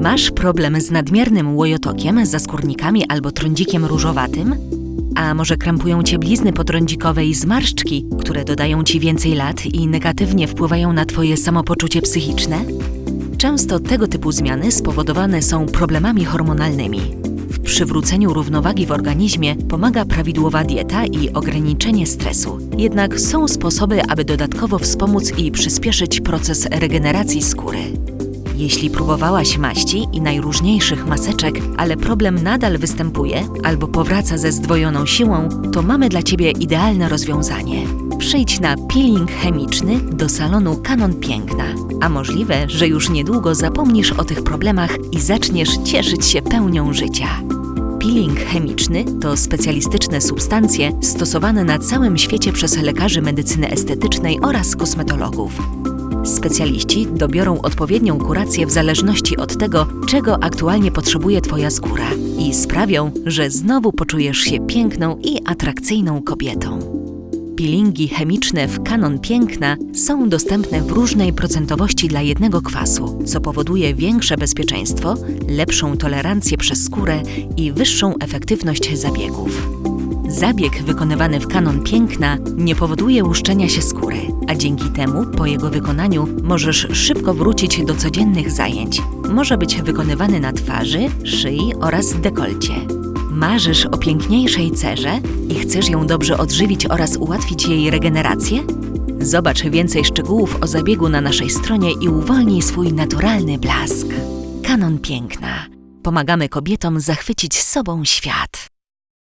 Masz problem z nadmiernym łojotokiem, zaskórnikami albo trądzikiem różowatym? A może krępują cię blizny potrądzikowe i zmarszczki, które dodają ci więcej lat i negatywnie wpływają na twoje samopoczucie psychiczne? Często tego typu zmiany spowodowane są problemami hormonalnymi. W przywróceniu równowagi w organizmie pomaga prawidłowa dieta i ograniczenie stresu. Jednak są sposoby, aby dodatkowo wspomóc i przyspieszyć proces regeneracji skóry. Jeśli próbowałaś maści i najróżniejszych maseczek, ale problem nadal występuje albo powraca ze zdwojoną siłą, to mamy dla Ciebie idealne rozwiązanie. Przyjdź na peeling chemiczny do salonu Kanon Piękna, a możliwe, że już niedługo zapomnisz o tych problemach i zaczniesz cieszyć się pełnią życia. Peeling chemiczny to specjalistyczne substancje stosowane na całym świecie przez lekarzy medycyny estetycznej oraz kosmetologów. Specjaliści dobiorą odpowiednią kurację w zależności od tego, czego aktualnie potrzebuje Twoja skóra i sprawią, że znowu poczujesz się piękną i atrakcyjną kobietą. Peelingi chemiczne w Kanon Piękna są dostępne w różnej procentowości dla jednego kwasu, co powoduje większe bezpieczeństwo, lepszą tolerancję przez skórę i wyższą efektywność zabiegów. Zabieg wykonywany w kanon piękna nie powoduje łuszczenia się skóry, a dzięki temu po jego wykonaniu możesz szybko wrócić do codziennych zajęć. Może być wykonywany na twarzy, szyi oraz dekolcie. Marzysz o piękniejszej cerze i chcesz ją dobrze odżywić oraz ułatwić jej regenerację? Zobacz więcej szczegółów o zabiegu na naszej stronie i uwolnij swój naturalny blask. Kanon Piękna. Pomagamy kobietom zachwycić sobą świat.